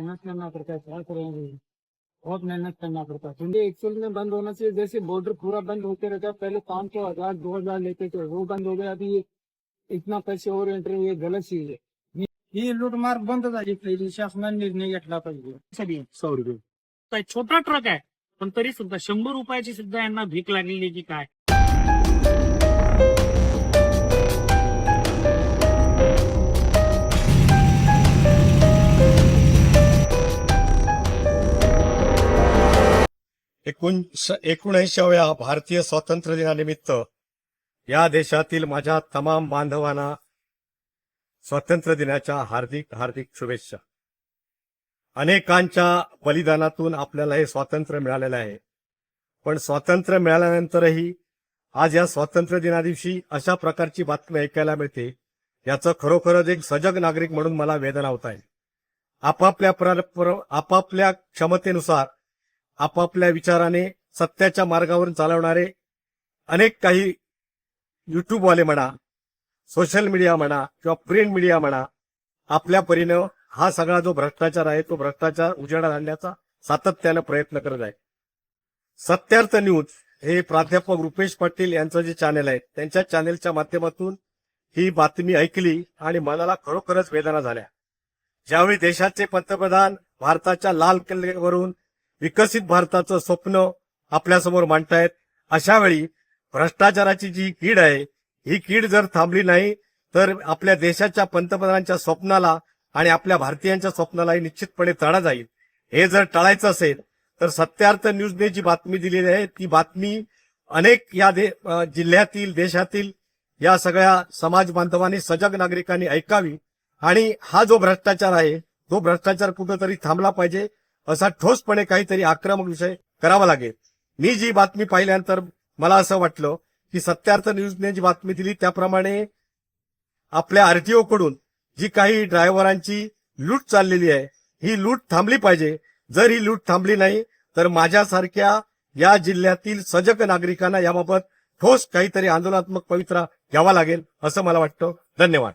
मेहनत करना पड़ता है क्या करेंगे? बहुत मेहनत करना पड़ता है। क्योंकि एक्चुअल में बंद होना चाहिए। जैसे बॉर्डर पूरा बंद होते रहता है पहले पाँच सौ हज़ार दो हज़ार लेते थे वो बंद हो गया। अभी इतना पैसे और एंट्री ये गलत चीज़ है। ही लूटमार बंद झाली पहिली शासनाने निर्णय घेतला पाहिजे सगळी सौ रुपये। काय छोटा ट्रक आहे पण तरी सुद्धा शंभर रुपयाची सुद्धा यांना भीक लागलेली की काय। एकूण एकोणऐंशाव्या भारतीय स्वातंत्र्य दिनानिमित्त या देशातील माझ्या तमाम बांधवांना स्वातंत्र्य दिनाच्या हार्दिक हार्दिक शुभेच्छा. अनेकांच्या बलिदानातून आपल्याला हे स्वातंत्र्य मिळालेलं आहे. पण स्वातंत्र्य मिळाल्यानंतरही आज या स्वातंत्र्य दिनादिवशी अशा प्रकारची बातमी ऐकायला मिळते याचं खरोखरच एक सजग नागरिक म्हणून मला वेदना होत आहे. आपापल्या आपापल्या क्षमतेनुसार आपापल्या विचाराने सत्याच्या मार्गावरून चालवणारे अनेक काही युट्यूबवाले म्हणा सोशल मीडिया म्हणा किंवा प्रिंट मीडिया म्हणा आपल्या परीनं हा सगळा जो भ्रष्टाचार आहे तो भ्रष्टाचार उजेडात आणण्याचा सातत्यानं प्रयत्न करत आहे. सत्यार्थ न्यूज हे प्राध्यापक रुपेश पाटील यांचं जे चॅनेल आहे त्यांच्या चॅनेलच्या माध्यमातून ही बातमी ऐकली आणि मनाला खरोखरच वेदना झाल्या. ज्यावेळी देशाचे पंतप्रधान भारताच्या लाल किल्ल्यावरून विकसित भारताचं स्वप्न आपल्यासमोर मांडतायत. अशा वेळी भ्रष्टाचाराची जी कीड आहे ही कीड जर थांबली नाही तर आपल्या देशाच्या पंतप्रधानांच्या स्वप्नाला आणि आपल्या भारतीयांच्या स्वप्नालाही निश्चितपणे तडा जाईल. हे जर टाळायचं असेल तर सत्यार्थ न्यूजने जी बातमी दिलेली आहे ती बातमी अनेक या दे जिल्ह्यातील देशातील या सगळ्या समाज बांधवांनी सजग नागरिकांनी ऐकावी. आणि हा जो भ्रष्टाचार आहे तो भ्रष्टाचार कुठंतरी थांबला पाहिजे. असा ठोसपणे काहीतरी आक्रमक विषय करावा लागेल. मी जी बातमी पाहिल्यानंतर मला असं वाटलं की सत्यार्थ न्यूजने जी बातमी दिली त्याप्रमाणे आपल्या आरटीओ कडून जी काही ड्रायव्हरांची लूट चाललेली आहे ही लूट थांबली पाहिजे. जर ही लूट थांबली नाही तर माझ्यासारख्या या जिल्ह्यातील सजग नागरिकांना याबाबत ठोस काहीतरी आंदोलनात्मक पवित्रा घ्यावा लागेल असं मला वाटतं. धन्यवाद.